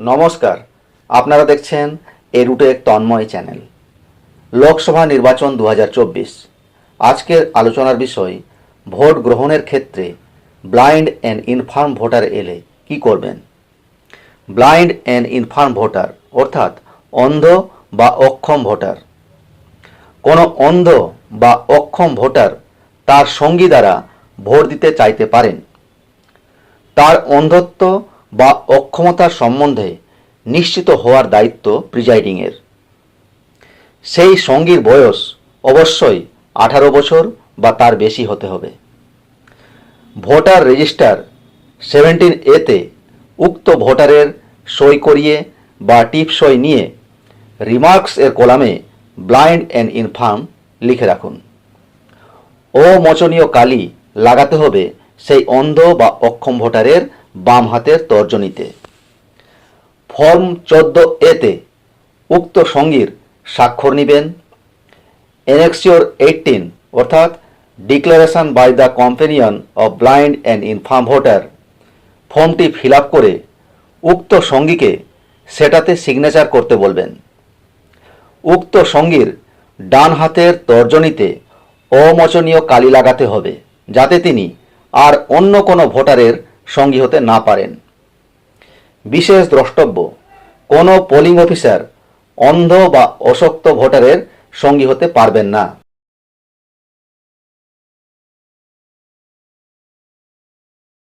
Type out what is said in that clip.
নমস্কার, আপনারা দেখছেন এ রুটে তন্ময় চ্যানেল। লোকসভা নির্বাচন দু হাজার চব্বিশ। আজকের আলোচনার বিষয়, ভোট গ্রহণের ক্ষেত্রে ব্লাইন্ড অ্যান্ড ইনফার্ম ভোটার এলে কি করবেন? ব্লাইন্ড অ্যান্ড ইনফার্ম ভোটার, অর্থাৎ অন্ধ বা অক্ষম ভোটার। কোনো অন্ধ বা অক্ষম ভোটার তার সঙ্গী দ্বারা ভোট দিতে চাইতে পারেন। তার অন্ধত্ব বা অক্ষমতার সম্বন্ধে নিশ্চিত হওয়ার দায়িত্ব প্রিজাইডিংয়ের। সেই সঙ্গীর বয়স অবশ্যই আঠারো বছর বা তার বেশি হতে হবে। ভোটার রেজিস্টার সেভেন্টিন এতে উক্ত ভোটারের সই করিয়ে বা টিপ সই নিয়ে রিমার্কস এর কলামে ব্লাইন্ড অ্যান্ড ইনফার্ম লিখে রাখুন। অমোচনীয় কালি লাগাতে হবে সেই অন্ধ বা অক্ষম ভোটারের বাম হাতের তর্জনীতে। ফর্ম চোদ্দ এতে উক্ত সঙ্গীর স্বাক্ষর নিবেন। এনেক্সিওর এইটিন অর্থাৎ declaration by the companion of blind and infirm voter. ফর্মটি ফিল করে উক্ত সঙ্গীকে সেটাতে সিগনেচার করতে বলবেন। উক্ত সঙ্গীর ডান হাতের তর্জনীতে অমোচনীয় কালি লাগাতে হবে, যাতে তিনি আর অন্য কোনো ভোটারের সঙ্গী হতে না পারেন। বিশেষ দ্রষ্টব্য, কোনো পোলিং অফিসার অন্ধ বা অশক্ত ভোটারের সঙ্গী হতে পারবেন না।